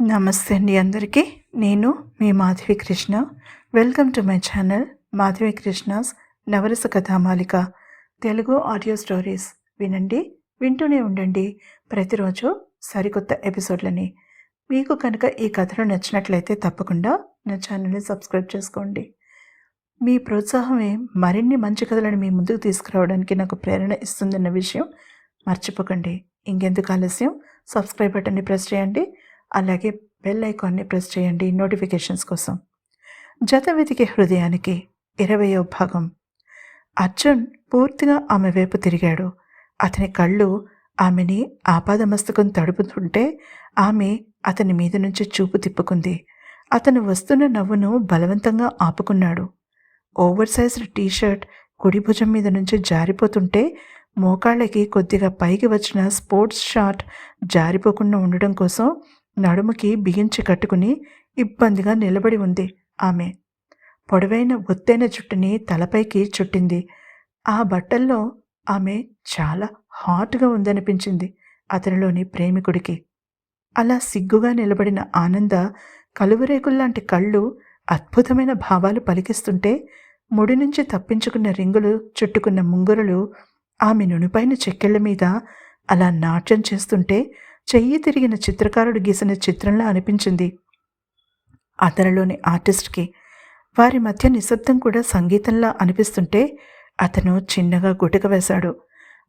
నమస్తే అండి అందరికీ. నేను మీ Madhavi Krishna. Welcome to my channel Madhavi Krishna's Navarasa Kathamalika. Telugu audio stories వినండి వింటూనే ఉండండి. ప్రతిరోజు సరికొత్త ఎపిసోడ్లని. మీకు కనుక ఈ కథలు నచ్చినట్లయితే తప్పకుండా నా ఛానల్ని సబ్స్క్రైబ్ చేసుకోండి. మీ ప్రోత్సాహమే మరిన్ని మంచి కథలను మీ ముందుకు తీసుకురావడానికి నాకు ప్రేరణ ఇస్తుందన్న విషయం మర్చిపోకండి. ఇంకెందుకు ఆలస్యం? సబ్స్క్రైబ్ బటన్ని ప్రెస్ చేయండి. అలాగే బెల్ ఐకాన్ని ప్రెస్ చేయండి నోటిఫికేషన్స్ కోసం. జత వెతికే హృదయానికి ఇరవయో భాగం. అర్జున్ పూర్తిగా ఆమె వైపు తిరిగాడు. అతని కళ్ళు ఆమెని ఆపాదమస్తకం తడుపుతుంటే ఆమె అతని మీద నుంచి చూపు తిప్పుకుంది. అతను వస్తున్న నవ్వును బలవంతంగా ఆపుకున్నాడు. ఓవర్ సైజ్డ్ టీషర్ట్ కుడి భుజం మీద నుంచి జారిపోతుంటే మోకాళ్ళకి కొద్దిగా పైకి వచ్చిన స్పోర్ట్స్ షార్ట్ జారిపోకుండా ఉండడం కోసం నడుముకి బిగించి కట్టుకుని ఇబ్బందిగా నిలబడి ఉంది ఆమె. పొడవైన ఒత్తైన జుట్టుని తలపైకి చుట్టింది. ఆ బట్టల్లో ఆమె చాలా హాట్గా ఉందనిపించింది అతనిలోని ప్రేమికుడికి. అలా సిగ్గుగా నిలబడిన ఆనంద కలువరేకుల్లాంటి కళ్ళు అద్భుతమైన భావాలు పలికిస్తుంటే ముడి నుంచి తప్పించుకున్న రింగులు చుట్టుకున్న ముంగురులు ఆమె నునుపైన చెక్కెళ్ళ మీద అలా నాట్యం చేస్తుంటే చెయ్యి తిరిగిన చిత్రకారుడు గీసిన చిత్రంలా అనిపించింది. అతనిలోని ఆర్టిస్ట్కి వారి మధ్య నిశ్శబ్దం కూడా సంగీతంలా అనిపిస్తుంటే అతను చిన్నగా గుటక వేశాడు.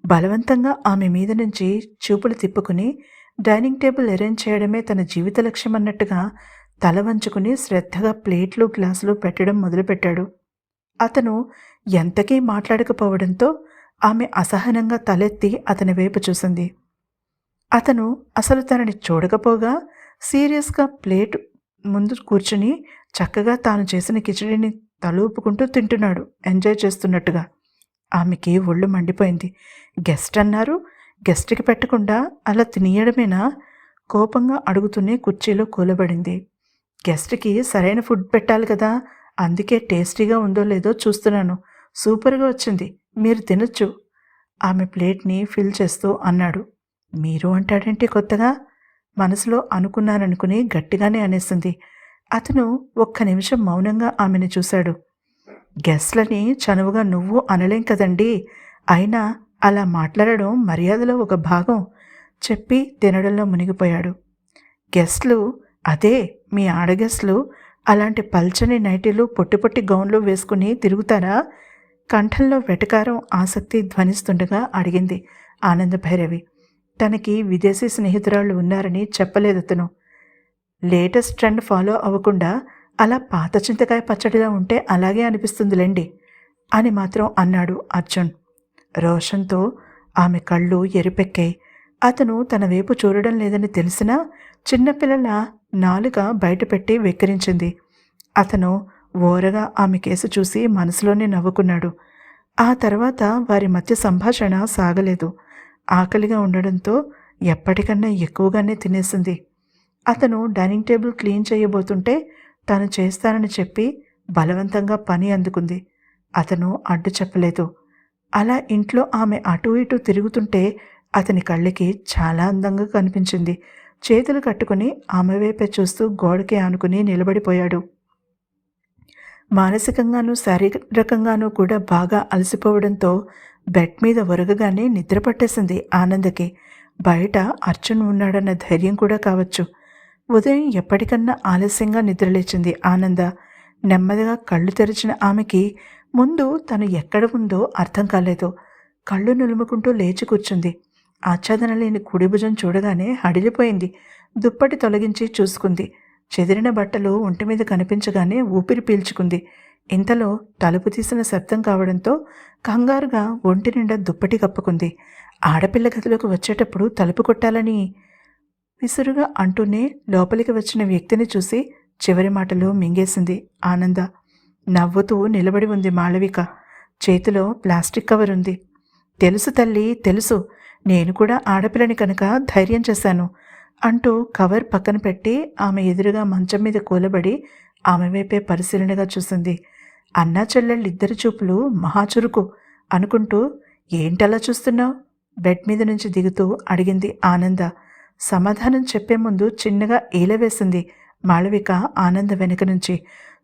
బలవంతంగా ఆమె మీద నుంచి చూపులు తిప్పుకుని డైనింగ్ టేబుల్ అరేంజ్ చేయడమే తన జీవిత లక్ష్యం అన్నట్టుగా తల వంచుకుని శ్రద్ధగా ప్లేట్లు గ్లాసులు పెట్టడం మొదలుపెట్టాడు. అతను ఎంతకీ మాట్లాడకపోవడంతో ఆమె అసహనంగా తలెత్తి అతని వైపు చూసింది. అతను అసలు తనని చూడకపోగా సీరియస్గా ప్లేట్ ముందు కూర్చుని చక్కగా తాను చేసిన కిచడీని తలూపుకుంటూ తింటున్నాడు. ఎంజాయ్ చేస్తున్నట్టుగా. ఆమెకి ఒళ్ళు మండిపోయింది. గెస్ట్ అన్నారు. గెస్ట్కి పెట్టకుండా అలా తినియడమేనా? కోపంగా అడుగుతూనే కుర్చీలో కూలబడింది. గెస్ట్కి సరైన ఫుడ్ పెట్టాలి కదా? అందుకే టేస్టీగా ఉందో లేదో చూస్తున్నాను. సూపర్గా వచ్చింది. మీరు తినొచ్చు. ఆమె ప్లేట్ని ఫిల్ చేస్తూ అన్నాడు. మీరు అంటాడేంటి కొత్తగా? మనసులో అనుకున్నాననుకుని గట్టిగానే అనేసింది అతను ఒక్క నిమిషం మౌనంగా ఆమెను చూశాడు. గెస్ట్లని చనువుగా నువ్వు అనలేం కదండి. అయినా అలా మాట్లాడడం మర్యాదలో ఒక భాగం చెప్పి తినడంలో మునిగిపోయాడు. గెస్ట్లు అదే మీ ఆడగెస్ట్లు అలాంటి పల్చని నైటీలు పొట్టి పొట్టి గౌన్లు వేసుకుని తిరుగుతారా? కంఠంలో వెటకారం ఆసక్తి ధ్వనిస్తుండగా అడిగింది ఆనంద భైరవి. తనకి విదేశీ స్నేహితురాళ్ళు ఉన్నారని చెప్పలేదు అతను. లేటెస్ట్ ట్రెండ్ ఫాలో అవ్వకుండా అలా పాత చింతకాయ పచ్చడిలా ఉంటే అలాగే అనిపిస్తుందిలేండి అని మాత్రం అన్నాడు అర్జున్. రోషన్తో ఆమె కళ్ళు ఎరిపెక్కాయి. అతను తన వైపు చూడడం లేదని తెలిసినా చిన్నపిల్లల నాలుక బయటపెట్టి వెక్కిరించింది. అతను ఓరగా ఆమె కేసు చూసి మనసులోనే నవ్వుకున్నాడు. ఆ తర్వాత వారి మధ్య సంభాషణ సాగలేదు. ఆకలిగా ఉండడంతో ఎప్పటికన్నా ఎక్కువగానే తినేసింది. అతను డైనింగ్ టేబుల్ క్లీన్ చేయబోతుంటే తను చేస్తానని చెప్పి బలవంతంగా పని అందుకుంది. అతను అడ్డు చెప్పలేదు. అలా ఇంట్లో ఆమె అటు ఇటు తిరుగుతుంటే అతని కళ్ళకి చాలా అందంగా కనిపించింది. చేతులు కట్టుకుని ఆమె వైపే చూస్తూ గోడకి ఆనుకుని నిలబడిపోయాడు. మానసికంగానూ శారీరకంగానూ కూడా బాగా అలసిపోవడంతో బెడ్ మీద ఒరగగానే నిద్ర పట్టేసింది ఆనందకి. బయట అర్జున్ ఉన్నాడన్న ధైర్యం కూడా కావచ్చు. ఉదయం ఎప్పటికన్నా ఆలస్యంగా నిద్రలేచింది ఆనంద. నెమ్మదిగా కళ్ళు తెరిచిన ఆమెకి ముందు తను ఎక్కడ ఉందో అర్థం కాలేదు. కళ్ళు నులుముకుంటూ లేచి కూర్చుంది. ఆచ్ఛాదన లేని కుడిభుజం చూడగానే హడిలిపోయింది. దుప్పటి తొలగించి చూసుకుంది. చెదిరిన బట్టలు ఒంటి మీద కనిపించగానే ఊపిరి పీల్చుకుంది. ఇంతలో తలుపు తీసిన శబ్దం కావడంతో కంగారుగా ఒంటి నిండా దుప్పటి కప్పుకుంది. ఆడపిల్ల గదిలోకి వచ్చేటప్పుడు తలుపు కొట్టాలని విసురుగా అంటూనే లోపలికి వచ్చిన వ్యక్తిని చూసి చివరి మాటలు మింగేసింది ఆనంద. నవ్వుతూ నిలబడి ఉంది మాళవిక. చేతిలో ప్లాస్టిక్ కవర్ ఉంది. తెలుసు తల్లి తెలుసు. నేను కూడా ఆడపిల్లని కనుక ధైర్యం చేశాను అంటూ కవర్ పక్కన పెట్టి ఆమె ఎదురుగా మంచం మీద కూలబడి ఆమె వైపే పరిశీలనగా చూసింది. అన్నా చెల్లెళ్ళిద్దరి చూపులు మహాచురుకు అనుకుంటూ ఏంటలా చూస్తున్నావు? బెడ్ మీద నుంచి దిగుతూ అడిగింది ఆనంద. సమాధానం చెప్పే ముందు చిన్నగా ఏలవేసింది మాళవిక ఆనంద వెనుక నుంచి.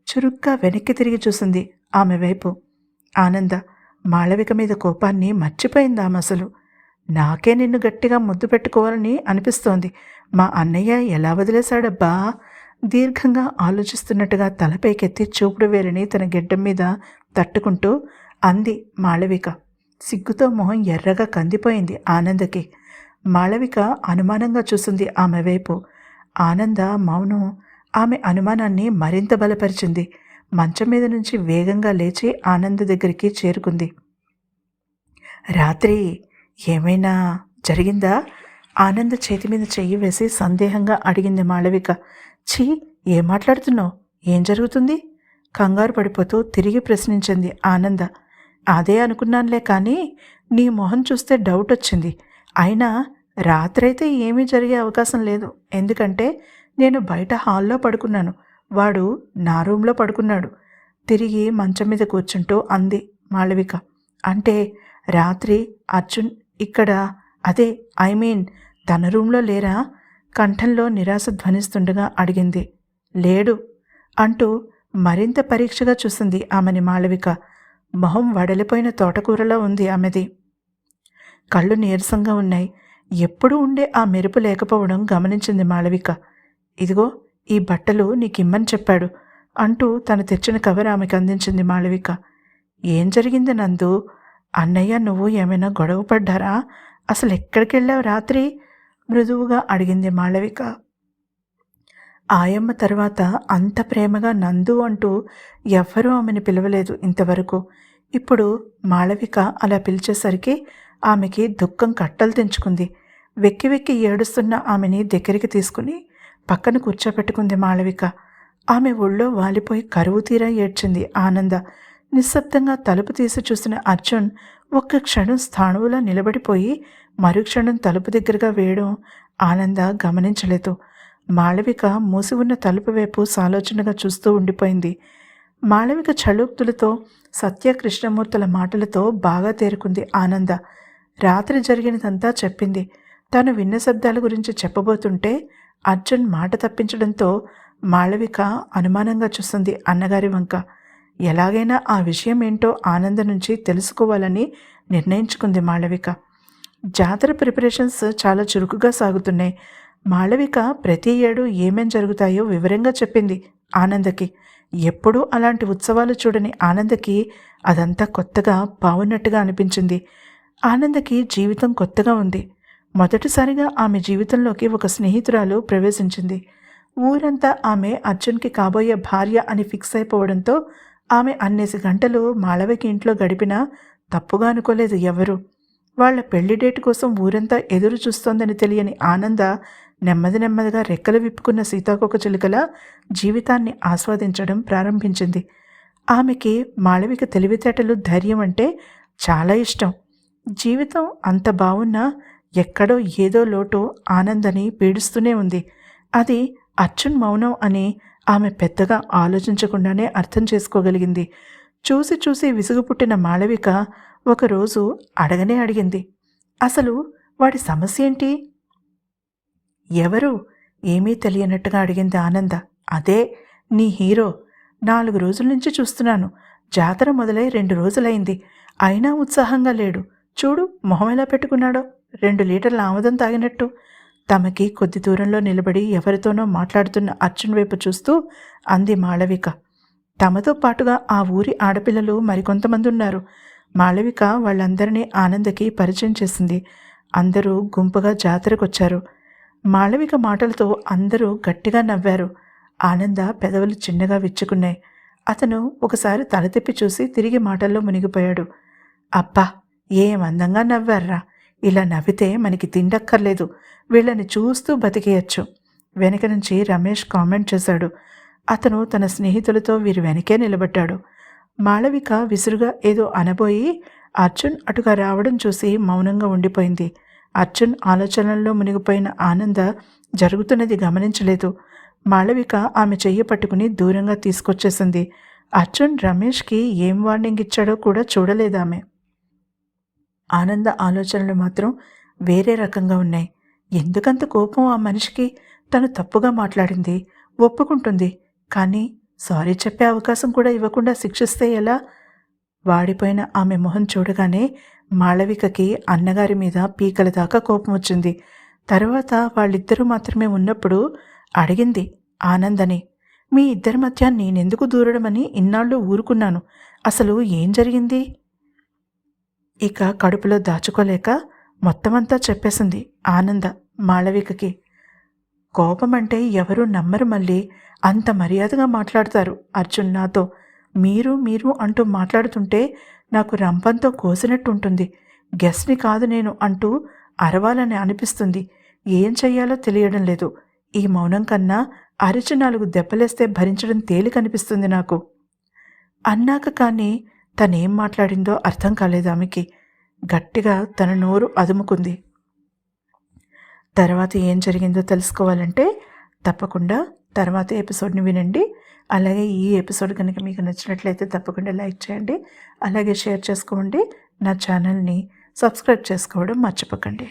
చురుగ్గా వెనక్కి తిరిగి చూసింది ఆమె వైపు. ఆనంద మాళవిక మీద కోపాన్ని మర్చిపోయింది ఆమె అసలు. నాకే నిన్ను గట్టిగా ముద్దు పెట్టుకోవాలని అనిపిస్తోంది. మా అన్నయ్య ఎలా వదిలేశాడబ్బా? దీర్ఘంగా ఆలోచిస్తున్నట్టుగా తలపైకెత్తి చూపుడు వేలిని తన గిడ్డం మీద తట్టుకుంటూ అంది మాళవిక. సిగ్గుతో మొహం ఎర్రగా కందిపోయింది ఆనందకి. మాళవిక అనుమానంగా చూసింది ఆమె వైపు. ఆనంద మౌనం ఆమె అనుమానాన్ని మరింత బలపరిచింది. మంచం మీద నుంచి వేగంగా లేచి ఆనంద దగ్గరికి చేరుకుంది. రాత్రి ఏమైనా జరిగిందా? ఆనంద చేతి మీద చెయ్యి వేసి సందేహంగా అడిగింది మాళవిక. ఛీ ఏం మాట్లాడుతున్నావు? ఏం జరుగుతుంది? కంగారు పడిపోతూ తిరిగి ప్రశ్నించింది ఆనంద. అదే అనుకున్నానులే కానీ నీ మొహం చూస్తే డౌట్ వచ్చింది. అయినా రాత్రైతే ఏమీ జరిగే అవకాశం లేదు. ఎందుకంటే నేను బయట హాల్లో పడుకున్నాను. వాడు నా రూమ్లో పడుకున్నాడు. తిరిగి మంచం మీద కూర్చుంటూ అంది మాళవిక. అంటే రాత్రి అర్జున్ ఇక్కడ అదే ఐ మీన్ తన రూమ్లో లేరా? కంఠంలో నిరాశ ధ్వనిస్తుండగా అడిగింది. లేడు అంటూ మరింత పరీక్షగా చూసింది ఆమెని మాళవిక. మొహం వడలిపోయిన తోటకూరలో ఉంది ఆమెది. కళ్ళు నీరసంగా ఉన్నాయి. ఎప్పుడూ ఉండే ఆ మెరుపు లేకపోవడం గమనించింది మాళవిక. ఇదిగో ఈ బట్టలు నీకిమ్మని చెప్పాడు అంటూ తను తెచ్చిన కవర్ ఆమెకు అందించింది మాళవిక. ఏం జరిగింది నందు? అన్నయ్య నువ్వు ఏమైనా గొడవ పడ్డారా అసలు ఎక్కడికి వెళ్ళావు రాత్రి? మృదువుగా అడిగింది మాళవిక. ఆయమ్మ తర్వాత అంత ప్రేమగా నందు అంటూ ఎవ్వరూ ఆమెను పిలవలేదు ఇంతవరకు. ఇప్పుడు మాళవిక అలా పిలిచేసరికి ఆమెకి దుఃఖం కట్టలు తెంచుకుంది. వెక్కి వెక్కి ఏడుస్తున్న ఆమెని దగ్గరికి తీసుకుని పక్కన కూర్చోపెట్టుకుంది మాళవిక. ఆమె ఒళ్ళో వాలిపోయి కరువు తీరా ఏడ్చింది ఆనంద. నిశ్శబ్దంగా తలుపు తీసి చూసిన అర్జున్ ఒక్క క్షణం స్థాణువులా నిలబడిపోయి మరుక్షణం తలుపు దగ్గరగా వేయడం ఆనంద గమనించలేదు. మాళవిక మూసి ఉన్న తలుపు వైపు సాలోచనగా చూస్తూ ఉండిపోయింది. మాళవిక చళుక్తులతో సత్య కృష్ణమూర్తుల మాటలతో బాగా తేరుకుంది ఆనంద. రాత్రి జరిగినదంతా చెప్పింది. తను విన్న శబ్దాల గురించి చెప్పబోతుంటే అర్జున్ మాట తప్పించడంతో మాళవిక అనుమానంగా చూస్తుంది అన్నగారి వంక. ఎలాగైనా ఆ విషయం ఏంటో ఆనంద నుంచి తెలుసుకోవాలని నిర్ణయించుకుంది మాళవిక. జాతర ప్రిపరేషన్స్ చాలా చురుకుగా సాగుతున్నాయి. మాళవిక ప్రతి ఏడు ఏమేం జరుగుతాయో వివరంగా చెప్పింది ఆనందకి. ఎప్పుడూ అలాంటి ఉత్సవాలు చూడని ఆనందకి అదంతా కొత్తగా బాగున్నట్టుగా అనిపించింది. ఆనందకి జీవితం కొత్తగా ఉంది. మొదటిసారిగా ఆమె జీవితంలోకి ఒక స్నేహితురాలు ప్రవేశించింది. ఊరంతా ఆమె అర్జున్కి కాబోయే భార్య అని ఫిక్స్ అయిపోవడంతో ఆమె అన్నేసి గంటలు మాళవికి ఇంట్లో గడిపినా తప్పుగా అనుకోలేదు ఎవరు వాళ్ళ పెళ్ళి డేట్ కోసం ఊరంతా ఎదురు చూస్తోందని తెలియని ఆనంద నెమ్మది నెమ్మదిగా రెక్కలు విప్పుకున్న సీతాకోక చిలుకల జీవితాన్ని ఆస్వాదించడం ప్రారంభించింది. ఆమెకి మాళవిక తెలివితేటలు ధైర్యం అంటే చాలా ఇష్టం. జీవితం అంత బాగున్నా ఎక్కడో ఏదో లోటు ఆనందని పీడిస్తూనే ఉంది. అది అర్జున్ మౌనం అని ఆమె పెద్దగా ఆలోచించకుండానే అర్థం చేసుకోగలిగింది. చూసి చూసి విసుగు పుట్టిన మాళవిక ఒకరోజు అడగనే అడిగింది. అసలు వాడి సమస్య ఏంటి? ఎవరు? ఏమీ తెలియనట్టుగా అడిగింది ఆనంద. అదే నీ హీరో. నాలుగు రోజుల నుంచి చూస్తున్నాను. జాతర మొదలై రెండు రోజులైంది. అయినా ఉత్సాహంగా లేడు. చూడు మొహం ఎలా పెట్టుకున్నాడో. రెండు లీటర్ల ఆముదం తాగినట్టు. తమకి కొద్ది దూరంలో నిలబడి ఎవరితోనో మాట్లాడుతున్న అర్జున్ వైపు చూస్తూ అంది మాళవిక. తమతో పాటుగా ఆ ఊరి ఆడపిల్లలు మరికొంతమంది ఉన్నారు. మాళవిక వాళ్ళందరినీ ఆనందకి పరిచయం చేసింది. అందరూ గుంపుగా జాతరకొచ్చారు. మాళవిక మాటలతో అందరూ గట్టిగా నవ్వారు. ఆనంద పెదవులు చిన్నగా విచ్చుకున్నాయి. అతను ఒకసారి తల తిప్పి చూసి తిరిగి మాటల్లో మునిగిపోయాడు. అబ్బా ఏం అందంగా నవ్వారా ఇలా నవ్వితే మనకి తిండక్కర్లేదు. వీళ్ళని చూస్తూ బతికేయచ్చు. వెనక నుంచి రమేష్ కామెంట్ చేశాడు. అతను తన స్నేహితులతో వీరి వెనకే నిలబడ్డాడు. మాళవిక విసురుగా ఏదో అనబోయి అర్జున్ అటుగా రావడం చూసి మౌనంగా ఉండిపోయింది. అర్జున్ ఆలోచనల్లో మునిగిపోయిన ఆనంద జరుగుతున్నది గమనించలేదు. మాళవిక ఆమె చెయ్యి పట్టుకుని దూరంగా తీసుకొచ్చేసింది. అర్జున్ రమేష్కి ఏం వార్నింగ్ ఇచ్చాడో కూడా చూడలేదామె ఆనంద ఆలోచనలు మాత్రం వేరే రకంగా ఉన్నాయి. ఎందుకంత కోపం ఆ మనిషికి? తను తప్పుగా మాట్లాడింది. ఒప్పుకుంటుంది. కానీ సారీ చెప్పే అవకాశం కూడా ఇవ్వకుండా శిక్షిస్తే ఎలా? వాడిపోయిన ఆమె మొహం చూడగానే మాళవికకి అన్నగారి మీద పీకల దాకా కోపం వచ్చింది. తర్వాత వాళ్ళిద్దరూ మాత్రమే ఉన్నప్పుడు అడిగింది ఆనందని మీ ఇద్దరి మధ్య నేనెందుకు దూరడమని ఇన్నాళ్ళు ఊరుకున్నాను. అసలు ఏం జరిగింది? ఇక కడుపులో దాచుకోలేక మొత్తమంతా చెప్పేసింది ఆనంద మాళవికకి. కోపం అంటే ఎవరు నమ్మరు మళ్ళీ. అంత మర్యాదగా మాట్లాడతారు. అర్జున్ నాతో మీరు మీరు అంటూ మాట్లాడుతుంటే నాకు రంపంతో కోసినట్టు ఉంటుంది గెస్ట్ని కాదు నేను అంటూ అరవాలని అనిపిస్తుంది. ఏం చెయ్యాలో తెలియడం లేదు. ఈ మౌనం కన్నా అరిచి నాలుగు దెబ్బలేస్తే భరించడం తేలికనిపిస్తుంది నాకు. అన్నాక కానీ తనేం మాట్లాడిందో అర్థం కాలేదు ఆమెకి. గట్టిగా తన నోరు అదుముకుంది. తర్వాత ఏం జరిగిందో తెలుసుకోవాలంటే తప్పకుండా తర్వాత ఎపిసోడ్ని వినండి. అలాగే ఈ ఎపిసోడ్ కనుక మీకు నచ్చినట్లయితే తప్పకుండా లైక్ చేయండి. అలాగే షేర్ చేసుకోండి. నా ఛానల్ని సబ్స్క్రైబ్ చేసుకోవడం మర్చిపోకండి.